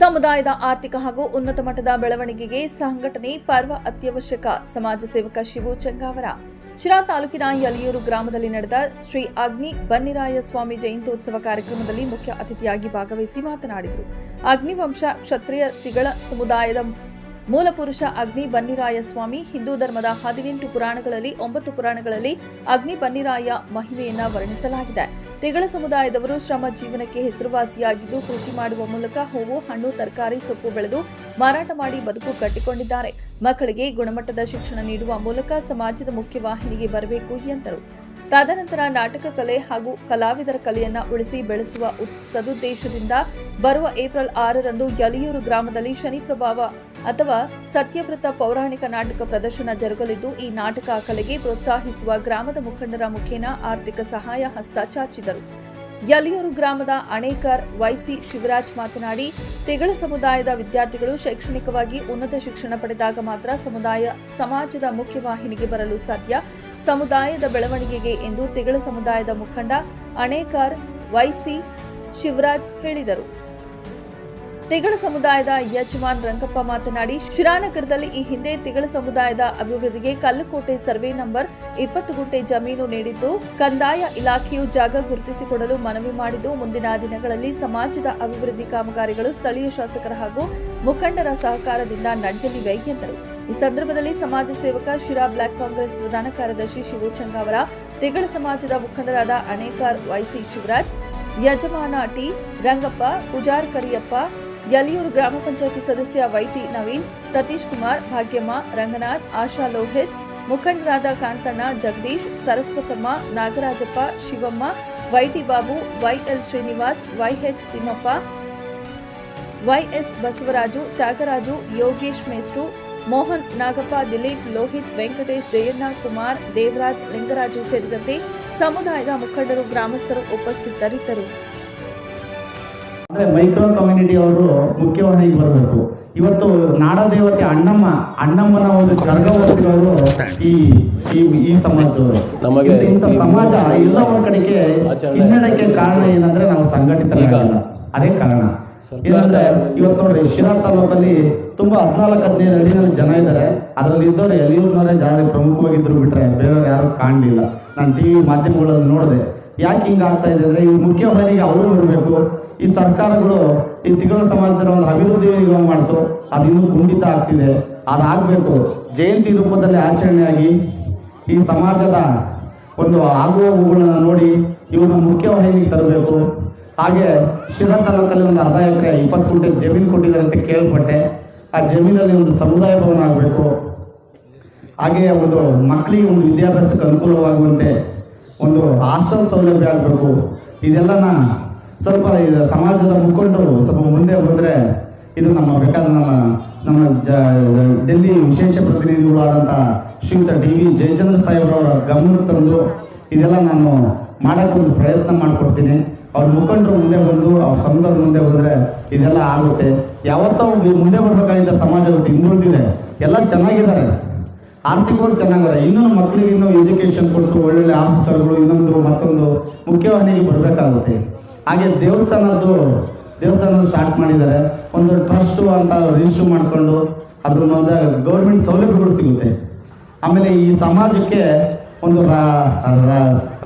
ಸಮುದಾಯದ ಆರ್ಥಿಕ ಹಾಗೂ ಉನ್ನತ ಮಟ್ಟದ ಬೆಳವಣಿಗೆಗೆ ಸಂಘಟನೆ ಪರ್ವ ಅತ್ಯವಶ್ಯಕ. ಸಮಾಜ ಸೇವಕ ಶಿವು ಚಂಗಾವರ. ಶಿರಾ ತಾಲೂಕಿನ ಯಲಿಯೂರು ಗ್ರಾಮದಲ್ಲಿ ನಡೆದ ಶ್ರೀ ಅಗ್ನಿ ಬನ್ನಿರಾಯ ಸ್ವಾಮಿ ಜಯಂತ್ಯೋತ್ಸವ ಕಾರ್ಯಕ್ರಮದಲ್ಲಿ ಮುಖ್ಯ ಅತಿಥಿಯಾಗಿ ಭಾಗವಹಿಸಿ ಮಾತನಾಡಿದರು. ಅಗ್ನಿವಂಶ ಕ್ಷತ್ರಿಯ ತಿಗಳ ಸಮುದಾಯದ ಮೂಲಪುರುಷ ಅಗ್ನಿ ಬನ್ನಿರಾಯ ಸ್ವಾಮಿ ಹಿಂದೂ ಧರ್ಮದ ಹದಿನೆಂಟು ಪುರಾಣಗಳಲ್ಲಿ ಒಂಬತ್ತು ಪುರಾಣಗಳಲ್ಲಿ ಅಗ್ನಿ ಬನ್ನಿರಾಯ ಮಹಿಮೆಯನ್ನ ವರ್ಣಿಸಲಾಗಿದೆ. ತಿಗಳ ಸಮುದಾಯದವರು ಶ್ರಮ ಜೀವನಕ್ಕೆ ಹೆಸರುವಾಸಿಯಾಗಿದ್ದು ಕೃಷಿ ಮಾಡುವ ಮೂಲಕ ಹೂವು, ಹಣ್ಣು, ತರಕಾರಿ, ಸೊಪ್ಪು ಬೆಳೆದು ಮಾರಾಟ ಮಾಡಿ ಬದುಕು ಕಟ್ಟಿಕೊಂಡಿದ್ದಾರೆ. ಮಕ್ಕಳಿಗೆ ಗುಣಮಟ್ಟದ ಶಿಕ್ಷಣ ನೀಡುವ ಮೂಲಕ ಸಮಾಜದ ಮುಖ್ಯವಾಹಿನಿಗೆ ಬರಬೇಕು ಎಂದರು. ತದನಂತರ ನಾಟಕ ಕಲೆ ಹಾಗೂ ಕಲಾವಿದರ ಕಲೆಯನ್ನ ಉಳಿಸಿ ಬೆಳೆಸುವ ಸದುದ್ದೇಶದಿಂದ ಬರುವ ಏಪ್ರಿಲ್ ಆರರಂದು ಯಲಿಯೂರು ಗ್ರಾಮದಲ್ಲಿ ಶನಿ ಪ್ರಭಾವ ಅಥವಾ ಸತ್ಯವ್ರತ ಪೌರಾಣಿಕ ನಾಟಕ ಪ್ರದರ್ಶನ ಜರುಗಲಿದ್ದು, ಈ ನಾಟಕ ಕಲೆಗೆ ಪ್ರೋತ್ಸಾಹಿಸುವ ಗ್ರಾಮದ ಮುಖಂಡರ ಮುಖೇನ ಆರ್ಥಿಕ ಸಹಾಯ ಹಸ್ತ ಚಾಚಿದರು. ಯಲಿಯೂರು ಗ್ರಾಮದ ಅಣೇಕರ್ ವೈಸಿ ಶಿವರಾಜ್ ಮಾತನಾಡಿ, ತೆಗಳ ಸಮುದಾಯದ ವಿದ್ಯಾರ್ಥಿಗಳು ಶೈಕ್ಷಣಿಕವಾಗಿ ಉನ್ನತ ಶಿಕ್ಷಣ ಪಡೆದಾಗ ಮಾತ್ರ ಸಮುದಾಯ, ಸಮಾಜದ ಮುಖ್ಯವಾಹಿನಿಗೆ ಬರಲು ಸಾಧ್ಯ. ಸಮುದಾಯದ ಬೆಳವಣಿಗೆಗೆ ಎಂದು ತಿಗಳ ಸಮುದಾಯದ ಮುಖಂಡ ಅಣೇಕರ್ ವೈಸಿ ಶಿವರಾಜ್ ಹೇಳಿದರು. ತಿಗಳ ಸಮುದಾಯದ ಯಜಮಾನ್ ರಂಗಪ್ಪ ಮಾತನಾಡಿ, ಶಿರಾನಗರದಲ್ಲಿ ಈ ಹಿಂದೆ ತಿಗಳ ಸಮುದಾಯದ ಅಭಿವೃದ್ಧಿಗೆ ಕಲ್ಲುಕೋಟೆ ಸರ್ವೆ ನಂಬರ್ ಇಪ್ಪತ್ತು ಗುಂಟೆ ಜಮೀನು ನೀಡಿದ್ದು, ಕಂದಾಯ ಇಲಾಖೆಯು ಜಾಗ ಗುರುತಿಸಿಕೊಡಲು ಮನವಿ ಮಾಡಿದ್ದು, ಮುಂದಿನ ದಿನಗಳಲ್ಲಿ ಸಮಾಜದ ಅಭಿವೃದ್ಧಿ ಕಾಮಗಾರಿಗಳು ಸ್ಥಳೀಯ ಶಾಸಕರ ಹಾಗೂ ಮುಖಂಡರ ಸಹಕಾರದಿಂದ ನಡೆಯಲಿವೆ ಎಂದರು. ಈ ಸಂದರ್ಭದಲ್ಲಿ ಸಮಾಜ ಸೇವಕ ಶಿರಾ ಬ್ಲಾಕ್ ಕಾಂಗ್ರೆಸ್ ಪ್ರಧಾನ ಕಾರ್ಯದರ್ಶಿ ಶಿವು ಚಂಗಾವರ ತಿಗಳ ಸಮಾಜದ ಮುಖಂಡರಾದ ಅಣೇಕಾರ್ ವೈಸಿ ಶಿವರಾಜ್, ಯಜಮಾನ ಟಿ ರಂಗಪ್ಪ, ಪೂಜಾರ್ ಕರಿಯಪ್ಪ ಯಲಿಯೂರು ಗ್ರಾಮ ಪಂಚಾಯತಿ ಸದಸ್ಯ ವೈಟಿ ನವೀನ್, ಸತೀಶ್ ಕುಮಾರ್, ಭಾಗ್ಯಮ್ಮ, ರಂಗನಾಥ್, ಆಶಾ ಲೋಹಿತ್, ಮುಖಂಡರಾದ Kantanna, Jagadish, Saraswatamma, Nagarajappa, Shivamma, Y T Babu, Y L Srinivas, Y H Thimmappa, Y S Basavaraju, Tyagaraju, Yogesh ಮೇಸ್ಟ್ರು, Mohan Nagappa, Dilip, Lohith, Venkatesh, Jayanna Kumar, Devaraj, Lingaraju ಸೇರಿದಂತೆ ಸಮುದಾಯದ ಮುಖಂಡರು, ಗ್ರಾಮಸ್ಥರು ಉಪಸ್ಥಿತರಿದ್ದರು. ಅಂದ್ರೆ ಮೈಕ್ರೋ ಕಮ್ಯುನಿಟಿ ಅವರು ಮುಖ್ಯವಾಹಿನಿಗೆ ಬರಬೇಕು. ಇವತ್ತು ನಾಡದೇವತೆ ಅಣ್ಣಮ್ಮ ಅಣ್ಣಮ್ಮನ ಒಂದು ಕರ್ಗ ಹೊತ್ತಿರೋರು ಈ ಈ ಸಮಾಜದವರು. ನಮಗೆ ಇಂಥ- ಸಮಾಜ ಎಲ್ಲ ಒಂದ್ ಕಡೆಗೆ ಹಿನ್ನಡಕ್ಕೆ ಕಾರಣ ಏನಂದ್ರೆ ನಾವು ಸಂಘಟಿತರಾಗಲ್ಲ. ಅದೇ ಕಾರಣ. ಏನಂದ್ರೆ ಇವತ್ತು ನೋಡ್ರಿ ಶಿರಾ ತಾಲೂಕಲ್ಲಿ ತುಂಬಾ ಹದ್ನಾಲ್ಕು ಹದಿನೈದು ಹಳ್ಳಿನಲ್ಲಿ ಜನ ಇದ್ದಾರೆ. ಅದರಲ್ಲಿ ಇದ್ದವ್ರು ಎಲಿಯೂರ್ನವರೇ ಜಾಸ್ತಿ ಪ್ರಮುಖವಾಗಿದ್ರು ಬಿಟ್ರೆ ಬೇರೆಯವ್ರು ಯಾರು ಕಾಣಲಿಲ್ಲ. ನಾನು ಟಿವಿ ಮಾಧ್ಯಮಗಳಲ್ಲಿ ನೋಡಿದೆ. ಯಾಕೆ ಹಿಂಗ ಆಗ್ತಾ ಇದೆ ಅಂದ್ರೆ ಇವ್ರು ಮುಖ್ಯವಾಹಿನಿಗೆ ಅವರು ಬರಬೇಕು. ಈ ಸರ್ಕಾರಗಳು ಈ ತಿಂಗಳ ಸಮಾಜದ ಒಂದು ಅಭಿವೃದ್ಧಿ ಮಾಡ್ತು. ಅದು ಇನ್ನೂ ಕುಂಠಿತ ಆಗ್ತಿದೆ. ಅದಾಗಬೇಕು ಜಯಂತಿ ರೂಪದಲ್ಲಿ ಆಚರಣೆಯಾಗಿ ಈ ಸಮಾಜದ ಒಂದು ಆಗುವ ಹೂಗಳನ್ನು ನೋಡಿ ಇವನ್ನ ಮುಖ್ಯವಾಹಿನಿಗೆ ತರಬೇಕು. ಹಾಗೆ ಶಿರಾ ತಾಲೂಕಲ್ಲಿ ಒಂದು ಅರ್ಧ ಎಕರೆ ಇಪ್ಪತ್ತು ಕುಂಟೆ ಜಮೀನು ಕೊಟ್ಟಿದ್ದಾರೆ ಅಂತ ಕೇಳ್ಪಟ್ಟೆ. ಆ ಜಮೀನಲ್ಲಿ ಒಂದು ಸಮುದಾಯ ಭವನ ಆಗಬೇಕು. ಹಾಗೆ ಒಂದು ಮಕ್ಕಳಿಗೆ ಒಂದು ವಿದ್ಯಾಭ್ಯಾಸಕ್ಕೆ ಅನುಕೂಲವಾಗುವಂತೆ ಒಂದು ಹಾಸ್ಟೆಲ್ ಸೌಲಭ್ಯ ಆಗಬೇಕು. ಇದೆಲ್ಲನ ಸ್ವಲ್ಪ ಸಮಾಜದ ಮುಖಂಡರು ಸ್ವಲ್ಪ ಮುಂದೆ ಬಂದರೆ ಇದು ನಮ್ಮ ಬೇಕಾದ ನಮ್ಮ ನಮ್ಮ ಜ, ಡೆಲ್ಲಿ ವಿಶೇಷ ಪ್ರತಿನಿಧಿಗಳು ಆದಂಥ ಶ್ರೀಯುತ ಡಿ ವಿ ಜಯಚಂದ್ರ ಸಾಹೇಬ್ರವರ ಗಮನಕ್ಕೆ ತಂದು ಇದೆಲ್ಲ ನಾನು ಮಾಡೋಕ್ಕೆ ಒಂದು ಪ್ರಯತ್ನ ಮಾಡಿಕೊಡ್ತೀನಿ. ಅವ್ರ ಮುಖಂಡರು ಮುಂದೆ ಬಂದು, ಅವ್ರ ಸಮುದ್ರ ಮುಂದೆ ಬಂದರೆ ಇದೆಲ್ಲ ಆಗುತ್ತೆ. ಯಾವತ್ತೋ ಮುಂದೆ ಬರಬೇಕಾಗಿದ್ದ ಸಮಾಜ ಹಿಂದುಳಿದಿದೆ ಎಲ್ಲ ಚೆನ್ನಾಗಿದ್ದಾರೆ. ಆರ್ಥಿಕವಾಗಿ ಚೆನ್ನಾಗಿದೆ ಇನ್ನೂ ಮಕ್ಕಳಿಗೆ ಇನ್ನೂ ಎಜುಕೇಶನ್ ಕೊಟ್ಟು ಒಳ್ಳೊಳ್ಳೆ ಆಫೀಸರ್ಗಳು ಇನ್ನೊಂದು ಮತ್ತೊಂದು ಮುಖ್ಯವಾಹಿನಿಗೆ ಬರಬೇಕಾಗುತ್ತೆ. ಹಾಗೆ ದೇವಸ್ಥಾನದ್ದು ದೇವಸ್ಥಾನ ಸ್ಟಾರ್ಟ್ ಮಾಡಿದ್ದಾರೆ. ಒಂದು ಟ್ರಸ್ಟು ಅಂತ ರಿಜಿಸ್ಟರ್ ಮಾಡಿಕೊಂಡು ಅದ್ರ ಮುಂದೆ ಗೌರ್ಮೆಂಟ್ ಸೌಲಭ್ಯಗಳು ಸಿಗುತ್ತೆ. ಆಮೇಲೆ ಈ ಸಮಾಜಕ್ಕೆ ಒಂದು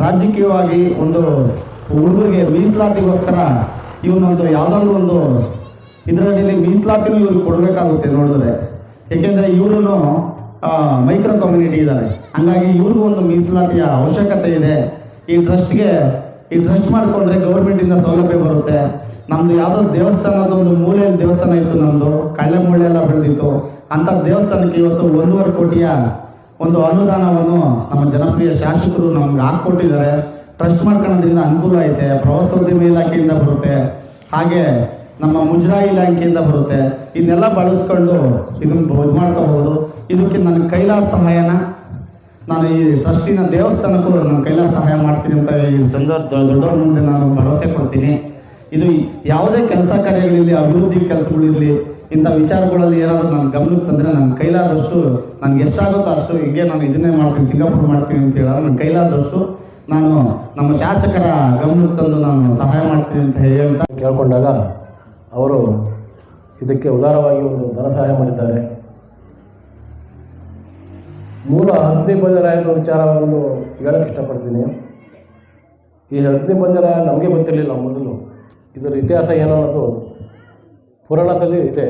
ರಾಜಕೀಯವಾಗಿ ಒಂದು ಹುಡುಗರಿಗೆ ಮೀಸಲಾತಿಗೋಸ್ಕರ ಇವನೊಂದು ಯಾವುದಾದ್ರೂ ಒಂದು ಇದರಲ್ಲಿ ಮೀಸಲಾತಿನೂ ಇವ್ರಿಗೆ ಕೊಡಬೇಕಾಗುತ್ತೆ ನೋಡಿದ್ರೆ. ಏಕೆಂದರೆ ಇವರು ಮೈಕ್ರೋ ಕಮ್ಯುನಿಟಿ ಇದ್ದಾರೆ. ಹಂಗಾಗಿ ಇವ್ರಿಗೂ ಒಂದು ಮೀಸಲಾತಿಯ ಅವಶ್ಯಕತೆ ಇದೆ. ಈ ಟ್ರಸ್ಟ್ಗೆ ಈ ಟ್ರಸ್ಟ್ ಮಾಡಿಕೊಂಡ್ರೆ ಗೌರ್ಮೆಂಟಿಂದ ಸೌಲಭ್ಯ ಬರುತ್ತೆ. ನಮ್ದು ಯಾವುದೋ ದೇವಸ್ಥಾನದ ಒಂದು ಮೂಲೆಯಲ್ಲಿ ದೇವಸ್ಥಾನ ಇತ್ತು ನಮ್ಮದು ಕಳ್ಳೆ ಮೂಳೆ ಎಲ್ಲ ಬೆಳೆದಿತ್ತು. ಅಂಥ ದೇವಸ್ಥಾನಕ್ಕೆ ಇವತ್ತು ಒಂದೂವರೆ ಕೋಟಿಯ ಒಂದು ಅನುದಾನವನ್ನು ನಮ್ಮ ಜನಪ್ರಿಯ ಶಾಸಕರು ನಮ್ಗೆ ಹಾಕ್ಕೊಟ್ಟಿದ್ದಾರೆ. ಟ್ರಸ್ಟ್ ಮಾಡ್ಕೊಳ್ಳೋದ್ರಿಂದ ಅನುಕೂಲ ಐತೆ, ಪ್ರವಾಸೋದ್ಯಮ ಇಲಾಖೆಯಿಂದ ಬರುತ್ತೆ. ಹಾಗೆ ನಮ್ಮ ಮುಜರಾಯಿ ಇಲಾಖೆಯಿಂದ ಬರುತ್ತೆ. ಇದನ್ನೆಲ್ಲ ಬಳಸ್ಕೊಂಡು ಇದನ್ನು ಇದು ಮಾಡ್ಕೋಬಹುದು. ಇದಕ್ಕೆ ನನ್ನ ಕೈಲಾಸ ಸಹಾಯನ ನಾನು ಈ ಟ್ರಸ್ಟಿನ ದೇವಸ್ಥಾನಕ್ಕೂ ನನ್ನ ಕೈಲಾಸ ಸಹಾಯ ಮಾಡ್ತೀನಿ ಅಂತ ಈ ಸಂದರ್ಭ ದೊಡ್ಡವ್ರ ಮುಂದೆ ನಾನು ಭರವಸೆ ಕೊಡ್ತೀನಿ. ಇದು ಯಾವುದೇ ಕೆಲಸ ಕಾರ್ಯಗಳಿರಲಿ, ಅಭಿವೃದ್ಧಿ ಕೆಲಸಗಳಿರಲಿ ಇಂಥ ವಿಚಾರಗಳಲ್ಲಿ ಏನಾದರೂ ನನ್ನ ಗಮನಕ್ಕೆ ತಂದರೆ ನನ್ನ ಕೈಲಾದಷ್ಟು ನನಗೆ ಎಷ್ಟಾಗುತ್ತೋ ಅಷ್ಟು ಹೀಗೆ ನಾನು ಇದನ್ನೇ ಮಾಡ್ತೀನಿ, ಸಿಂಗಾಪುರ್ ಮಾಡ್ತೀನಿ ಅಂತ ಹೇಳಿದ್ರೆ ನನ್ನ ಕೈಲಾದಷ್ಟು ನಾನು ನಮ್ಮ ಶಾಸಕರ ಗಮನಕ್ಕೆ ತಂದು ನಾನು ಸಹಾಯ ಮಾಡ್ತೀನಿ ಅಂತ ಹೇಳ್ತಾ ಕೇಳ್ಕೊಂಡಾಗ ಅವರು ಇದಕ್ಕೆ ಉದಾರವಾಗಿ ಒಂದು ಧನ ಸಹಾಯ ಮಾಡಿದ್ದಾರೆ. ಮೂಲ ಅಗ್ನಿ ಬಂಜರಾಯದ ವಿಚಾರವನ್ನು ಹೇಳಕ್ಕೆ ಇಷ್ಟಪಡ್ತೀನಿ. ಈ ಅಗ್ನಿ ಬಂಜರಾಯ ನಮಗೆ ಗೊತ್ತಿರಲಿಲ್ಲ ಮೊದಲು. ಇದರ ಇತಿಹಾಸ ಏನು ಅನ್ನೋದು ಪುರಾಣದಲ್ಲಿ ಇದೆ.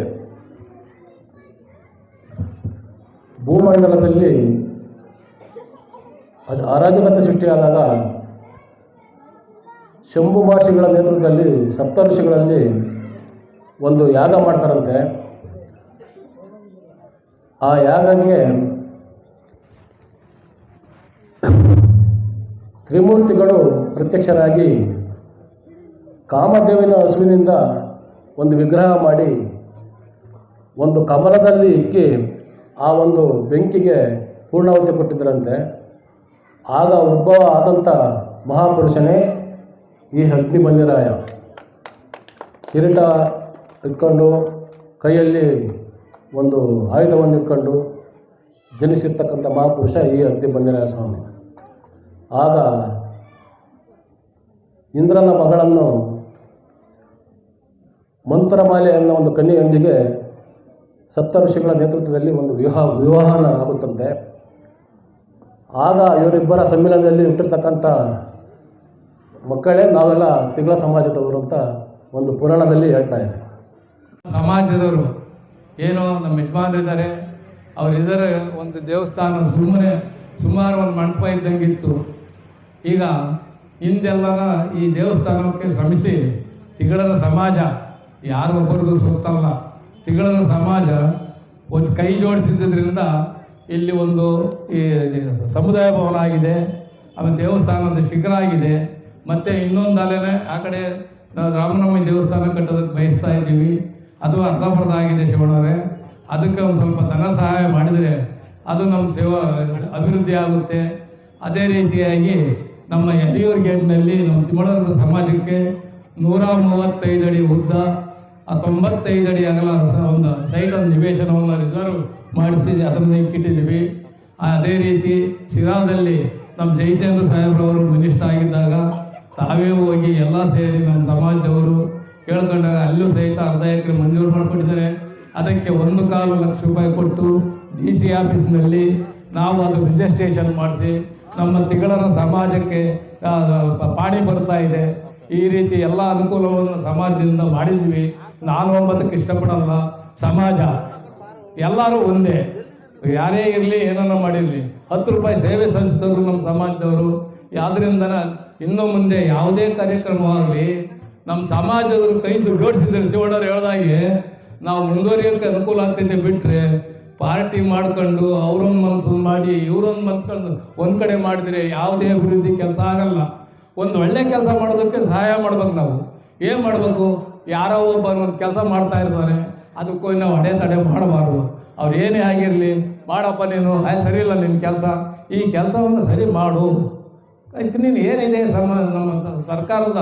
ಭೂಮಂಡಲದಲ್ಲಿ ಅದು ಅರಾಜಕತೆ ಸೃಷ್ಟಿಯಾದಾಗ ಶಂಭು ಭಾಷೆಗಳ ನೇತೃತ್ವದಲ್ಲಿ ಸಪ್ತಋಷಿಗಳಲ್ಲಿ ಒಂದು ಯಾಗ ಮಾಡ್ತಾರಂತೆ. ಆ ಯಾಗಕ್ಕೆ ತ್ರಿಮೂರ್ತಿಗಳು ಪ್ರತ್ಯಕ್ಷರಾಗಿ ಕಾಮದೇವಿನ ಹಸುವಿನಿಂದ ಒಂದು ವಿಗ್ರಹ ಮಾಡಿ ಒಂದು ಕಮಲದಲ್ಲಿ ಇಕ್ಕಿ ಆ ಒಂದು ಬೆಂಕಿಗೆ ಪೂರ್ಣಾವತಿ ಕೊಟ್ಟಿದ್ದರಂತೆ. ಆಗ ಉದ್ಭವ ಆದಂಥ ಮಹಾಪುರುಷನೇ ಈ ಅಗ್ನಿ ಬಂದಿರಾಯ ಕಿರೀಟ ಇಟ್ಕೊಂಡು ಕೈಯಲ್ಲಿ ಒಂದು ಆಯುಧವನ್ನು ಇಟ್ಕೊಂಡು ಜನಿಸಿರ್ತಕ್ಕಂಥ ಮಹಾಪುರುಷ ಈ ಅಗ್ನಿ ಬಂದಿರಾಯ ಸ್ವಾಮಿ. ಆಗ ಇಂದ್ರನ ಮಗಳನ್ನು ಮಂತ್ರಮಾಲೆ ಅನ್ನೋ ಒಂದು ಕನ್ಯೆಯೊಂದಿಗೆ ಸಪ್ತ ಋಷಿಗಳ ನೇತೃತ್ವದಲ್ಲಿ ಒಂದು ವಿವಾಹ ವಿವಾಹನ ಆಗುತ್ತಂತೆ ಆಗ ಇವರಿಬ್ಬರ ಸಮ್ಮಿಲನದಲ್ಲಿ ಹುಟ್ಟಿರ್ತಕ್ಕಂಥ ಮಕ್ಕಳೇ ನಾವೆಲ್ಲ ತಿಂಗಳ ಸಮಾಜದವರು ಅಂತ ಒಂದು ಪುರಾಣದಲ್ಲಿ ಹೇಳ್ತಾ ಇದೆ. ಸಮಾಜದವರು ಏನೋ ನಮ್ಮ ಯಜಮಾನರಿದ್ದಾರೆ ಅವರಿದ್ದಾರೆ ಒಂದು ದೇವಸ್ಥಾನ ಸುಮ್ಮನೆ ಸುಮಾರು ಒಂದು ಮಂಟಪ ಇದ್ದಂಗಿತ್ತು. ಈಗ ಹಿಂದೆಲ್ಲನ ಈ ದೇವಸ್ಥಾನಕ್ಕೆ ಶ್ರಮಿಸಿ ತಿಗಳರ ಸಮಾಜ, ಯಾರು ಒಬ್ಬರಿಗೂ ಸುತ್ತಲ್ಲ. ತಿಗಳರ ಸಮಾಜ ಒಂದು ಕೈ ಜೋಡಿಸಿದ್ದರಿಂದ ಇಲ್ಲಿ ಒಂದು ಈ ಸಮುದಾಯ ಭವನ ಆಗಿದೆ ಆಮೇಲೆ ದೇವಸ್ಥಾನದ ಶಿಖರ ಆಗಿದೆ. ಮತ್ತು ಇನ್ನೊಂದು ಅಲೆನೇ ಆ ಕಡೆ ನಾವು ರಾಮನವಮಿ ದೇವಸ್ಥಾನ ಕಟ್ಟೋದಕ್ಕೆ ಬಯಸ್ತಾ ಇದ್ದೀವಿ. ಅದು ಅರ್ಧಪರ್ಧ ಆಗಿದೆ ಶಿವಣ್ಣವರೇ. ಅದಕ್ಕೆ ಒಂದು ಸ್ವಲ್ಪ ಧನ ಸಹಾಯ ಮಾಡಿದರೆ ಅದು ನಮ್ಮ ಸೇವಾ ಅಭಿವೃದ್ಧಿ ಆಗುತ್ತೆ. ಅದೇ ರೀತಿಯಾಗಿ ನಮ್ಮ ಯಲಿಯೂರು ಗೇಟ್ನಲ್ಲಿ ನಮ್ಮ ತಿಮ್ಮಳೂರು ಸಮಾಜಕ್ಕೆ ನೂರ ಮೂವತ್ತೈದು ಅಡಿ ಉದ್ದ ಆ ತೊಂಬತ್ತೈದು ಅಡಿ ಅಗಲ ಸೈಟ್ ಒಂದು ನಿವೇಶನವನ್ನು ರಿಸರ್ವ್ ಮಾಡಿಸಿ ಅದನ್ನು ಇಟ್ಟಿದ್ದೀವಿ ಅದೇ ರೀತಿ ಶಿರಾದಲ್ಲಿ ನಮ್ಮ ಜಯಚಂದ್ರ ಸಾಹೇಬ್ರವರು ಮಿನಿಸ್ಟರ್ ಆಗಿದ್ದಾಗ ತಾವೇ ಹೋಗಿ ಎಲ್ಲ ಸೇರಿ ನಮ್ಮ ಸಮಾಜದವರು ಕೇಳ್ಕೊಂಡಾಗ ಅಲ್ಲೂ ಸಹಿತ ಅರ್ಧ ಎಕರೆ ಮಂಜೂರು ಮಾಡಿಕೊಟ್ಟಿದ್ದಾರೆ. ಅದಕ್ಕೆ ಒಂದು ಕಾಲು ಲಕ್ಷ ರೂಪಾಯಿ ಕೊಟ್ಟು ಡಿ ಸಿ ಆಫೀಸ್ನಲ್ಲಿ ನಾವು ಅದು ರಿಜಿಸ್ಟ್ರೇಷನ್ ಮಾಡಿಸಿ ನಮ್ಮ ತಿಂಗಳರ ಸಮಾಜಕ್ಕೆ ಪಾಣಿ ಬರ್ತಾ ಇದೆ. ಈ ರೀತಿ ಎಲ್ಲ ಅನುಕೂಲವನ್ನು ಸಮಾಜದಿಂದ ಮಾಡಿದ್ವಿ ನಾನು ಒಂಬತ್ತಕ್ಕೆ ಇಷ್ಟಪಡಲ್ಲ. ಸಮಾಜ, ಎಲ್ಲರೂ ಒಂದೇ. ಯಾರೇ ಇರಲಿ, ಏನನ್ನ ಮಾಡಿರಲಿ. ಹತ್ತು ರೂಪಾಯಿ ಸೇವೆ ಸಲ್ಲಿಸಿದವರು ನಮ್ಮ ಸಮಾಜದವರು. ಯಾವ್ದ್ರಿಂದ ಇನ್ನು ಮುಂದೆ ಯಾವುದೇ ಕಾರ್ಯಕ್ರಮವಾಗಲಿ, ನಮ್ಮ ಸಮಾಜದವರು ಕೈ ಜೋಡಿಸಿದ್ರೆ ಶಿವಣ್ಣವ್ರು ಹೇಳ್ದಾಗೆ, ನಾವು ಮುಂದುವರಿಯೋಕೆ ಅನುಕೂಲ ಆಗ್ತೈತೆ ಬಿಟ್ಟರೆ ಪಾರ್ಟಿ ಮಾಡ್ಕೊಂಡು ಅವ್ರೊಂದು ಮನಸ್ಸು ಮಾಡಿ ಇವ್ರೊಂದು ಮನ್ಸ್ಕೊಂಡು ಒಂದು ಕಡೆ ಮಾಡಿದ್ರೆ ಯಾವುದೇ ಅಭಿವೃದ್ಧಿ ಕೆಲಸ ಆಗಲ್ಲ. ಒಂದು ಒಳ್ಳೆ ಕೆಲಸ ಮಾಡೋದಕ್ಕೆ ಸಹಾಯ ಮಾಡ್ಬೇಕು ನಾವು. ಏನು ಮಾಡಬೇಕು? ಯಾರೋ ಒಬ್ಬ ಒಂದು ಕೆಲಸ ಮಾಡ್ತಾ ಇರ್ತಾರೆ, ಅದಕ್ಕೂ ನಾವು ಅಡೆತಡೆ ಮಾಡಬಾರ್ದು. ಅವ್ರು ಏನೇ ಆಗಿರಲಿ, ಮಾಡಪ್ಪ ನೀನು ಆಯ್ ಸರಿ ಇಲ್ಲ ನಿನ್ನ ಕೆಲಸ. ಈ ಕೆಲಸವನ್ನು ಸರಿ ಮಾಡು. ಅದಕ್ಕೆ ನೀನು ಏನಿದೆ ಸಮ, ನಮ್ಮ ಸರ್ಕಾರದ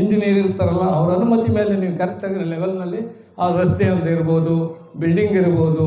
ಇಂಜಿನಿಯರ್ ಇರ್ತಾರಲ್ಲ, ಅವ್ರ ಅನುಮತಿ ಮೇಲೆ ನೀವು ಕರೆಕ್ಟಾಗಿ ಲೆವೆಲ್ನಲ್ಲಿ ಆ ರಸ್ತೆ ಅಂತ ಇರ್ಬೋದು ಬಿಲ್ಡಿಂಗ್ ಇರ್ಬೋದು